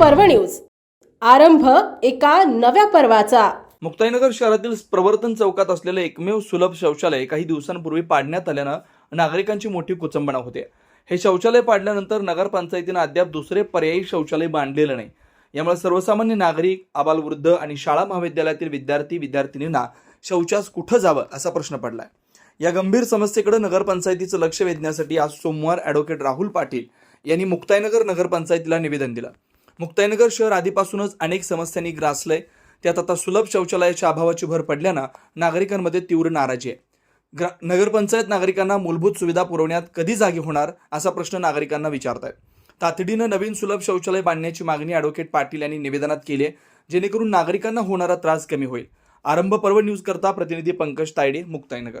पर्व न्यूज. आरंभ एका नव्या पर्वाचा. मुक्ताईनगर शहरातील प्रवर्तन चौकात असलेलं एकमेव सुलभ शौचालय काही दिवसांपूर्वी पाडण्यात आल्यानं नागरिकांची मोठी कुचंबणा होते. हे शौचालय पाडल्यानंतर नगरपंचायतीनं अद्याप दुसरे पर्यायी शौचालय बांधलेलं नाही. यामुळे सर्वसामान्य नागरिक आबालवृद्ध आणि शाळा महाविद्यालयातील विद्यार्थी विद्यार्थिनींना शौचास कुठं जावं असा प्रश्न पडलाय. या गंभीर समस्येकडे नगरपंचायतीचं लक्ष वेधण्यासाठी आज सोमवार ॲडव्होकेट राहुल पाटील यांनी मुक्ताईनगर नगरपंचायतीला निवेदन दिलं. मुक्ताईनगर शहर आधीपासूनच अनेक समस्यांनी ग्रासलंय. त्यात आता सुलभ शौचालयाच्या अभावाची भर पडल्यानं नागरिकांमध्ये तीव्र नाराजी आहे. ग्रा नगरपंचायत नागरिकांना मूलभूत सुविधा पुरवण्यात कधी जागी होणार असा प्रश्न नागरिकांना विचारत आहेत तातडीनं नवीन सुलभ शौचालय बांधण्याची मागणी ॲडव्होकेट पाटील यांनी निवेदनात केली आहे जेणेकरून नागरिकांना होणारा त्रास कमी होईल. आरंभ पर्व न्यूज करता प्रतिनिधी पंकज तायडे मुक्ताईनगर.